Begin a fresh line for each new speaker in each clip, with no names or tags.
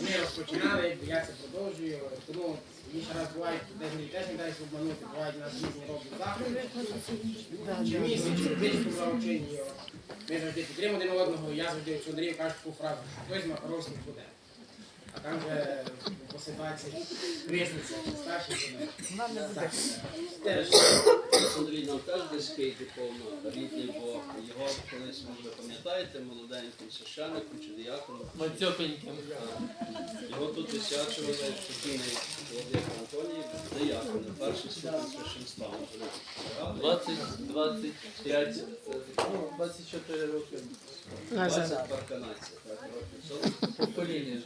Ми розпочинали, я це продовжую. Тому більше раз бувають, десь мені теж не дасть обманути, бувають у нас різні роблять заходи. Чи місяць, чи тиждень правочині. Ми завжди підтримуємо один одного, я завжди Олександрію кажу таку фразу, хтось Макаровський буде. А там вже по ситуації виясниться, старший буде. Теж.
Андрій нам теж близький духовно рідний, бо його колись, може, ви пам'ятаєте, молоденьким священником чи дияконом.
Мацьопеньким.
Його тут висвячували покійний Володимир Анатолій, диякон, перший ступень священства. може, ви
20, 25, ну, 24 роки.
20 парканація, так, років 40.
Покоління,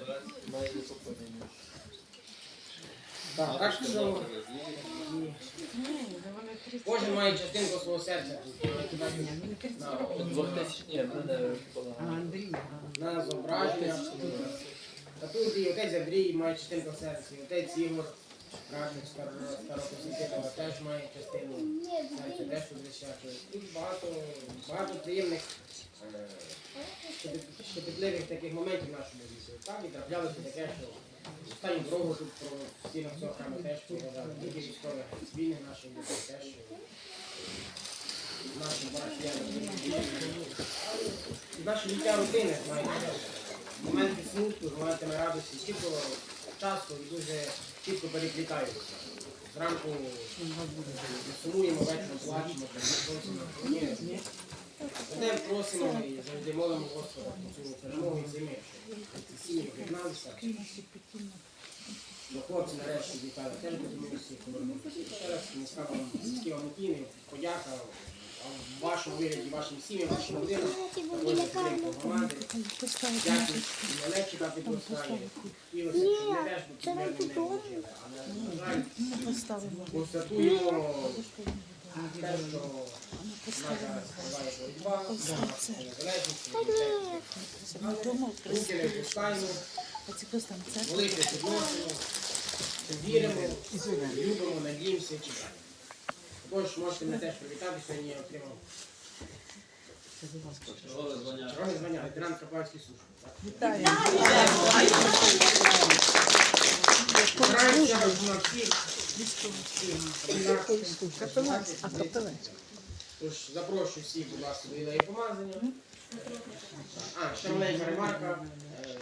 майже покоління.
Так, так що кожен має частинку свого серця. На-
2000, ні,
на зображення. Та тут і отець Андрій має частинку серця, і отець Ігор, радник старокосвітителя, теж має частину серця, теж тут висвячує. Тут багато, багато приємних, е, щепетливих таких моментів в нашому віці. Так і траплялося таке, що останню дорогу тут про в стінах цього храму теж поважали. Тільки військових війни наші люди теж. Наші братья. Наше життя рутини, знаєте, моменти смутку, з моментами радості, чітко часто і дуже чітко переплітаються. Зранку сумуємо, ввечері плачемо. Проте просимо і завжди молимо Господа про цю перемогу і зими, щоб ці сім'ї об'єдналися. До хлопців нарешті вітали, теж будемо всі повернутися. Ще раз низька вам низькі вам подяка а в вашому вигляді, вашим сім'ям, вашим родинам, також підтримку громади. Дякую, і мене чекати просває. Хотілося, щоб ми теж тут мирним небом жили. Але, на жаль, констатуємо те, що не пускаємо, молитви підносимо, віримо, любимо, надіємося, чекаємо. Також можете мене теж привітати, сьогодні я отримав
Чергове звання.
лейтенант Капанської служби. Стараємося на всіх
А капелан?
Тож запрошую всіх, будь ласка, до ілеї помазання. А, ще маленька ремарка. Е,